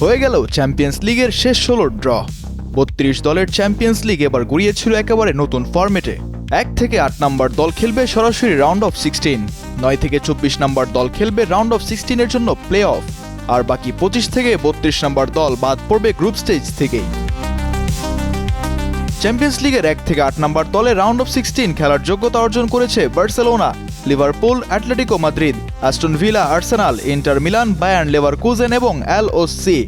হয়ে গেল চ্যাম্পিয়ন্স লিগের শেষ ষোলোর ড্র বত্রিশ দলের চ্যাম্পিয়ন্স লিগ এবার গড়িয়েছিল একেবারে নতুন ফর্মেটে এক থেকে আট নম্বর দল খেলবে সরাসরি রাউন্ড অফ সিক্সটিন নয় থেকে চব্বিশ নম্বর দল খেলবে রাউন্ড অফ সিক্সটিনের জন্য প্লে অফ আর বাকি পঁচিশ থেকে বত্রিশ নম্বর দল বাদ পড়বে গ্রুপ স্টেজ থেকেই। চ্যাম্পিয়ন্স লিগের এক থেকে আট নম্বর দলে রাউন্ড অফ সিক্সটিন খেলার যোগ্যতা অর্জন করেছে Barcelona Liverpool Atletico Madrid Aston Villa Arsenal Inter Milan Bayer Leverkusen এবং L O C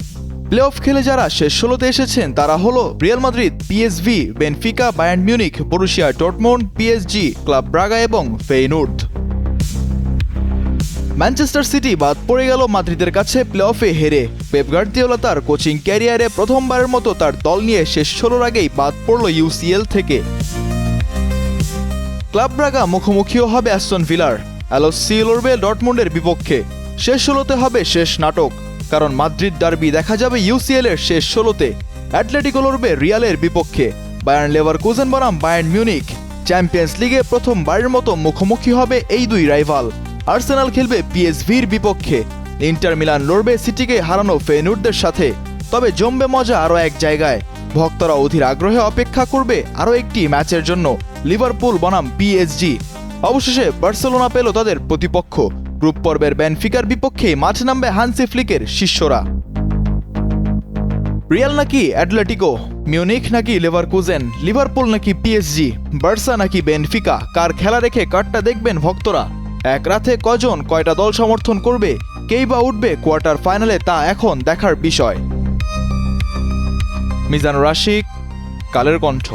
play off খেলে যারা শেষ ষোলোতে এসেছেন তারা হল Real Madrid PSV Benfica Bayern Munich Borussia টটমোন PSG club Brugge এবং ফেইনুর্দ ম্যানচেস্টার সিটি বাদ পড়ে গেল মাদ্রিদের কাছে প্লে অফে হেরে। পেপ গার্দিওলা তার কোচিং ক্যারিয়ারে প্রথমবারের মতো তার দল নিয়ে শেষ ষোলোর আগেই বাদ পড়ল ইউসিএল থেকে। ক্লাব ব্রাগা মুখোমুখিও হবে অ্যাস্টন ভিলার। অ্যালোসি লড়বে ডটমুন্ডের বিপক্ষে। শেষ ষোলোতে হবে শেষ নাটক। কারণ মাদ্রিদ ডার্বি দেখা যাবে ইউসিএল এর শেষ ষোলোতে। অ্যাটলেটিকো লড়বে রিয়ালের বিপক্ষে। বায়ার্ন লেভার কুজেন বনাম, বায়ার্ন মিউনিক চ্যাম্পিয়ন্স লিগে প্রথমবারের মতো মুখোমুখি হবে এই দুই রাইভাল। আর্সেনাল খেলবে পিএসভির বিপক্ষে। ইন্টার মিলান লড়বে সিটিকে হারানো ফেনুরদের সাথে। তবে জমবে মজা আরও এক জায়গায়। ভক্তরা অধীর আগ্রহে অপেক্ষা করবে আরও একটি ম্যাচের জন্য। লিভারপুল, বনাম, পিএসজি। অবশেষে বার্সেলোনা পেল তাদের প্রতিপক্ষ। গ্রুপ পর্বের ব্যানফিকার বিপক্ষে মাঠে নামবে হানসি ফ্লিকের শিষ্যরা। রিয়াল নাকি অ্যাটলেটিকো? মিউনিক নাকি লেভারকুজেন? লিভারপুল নাকি পিএসজি? বার্সা নাকি বেনফিকা? কার খেলা রেখে কারটা দেখবেন ভক্তরা? এক রাতে কজন, কয়টা দল সমর্থন করবে, কেই বা উঠবে কোয়ার্টার ফাইনালে তা এখন দেখার বিষয়। মিজান রাশিক, কালের কণ্ঠ।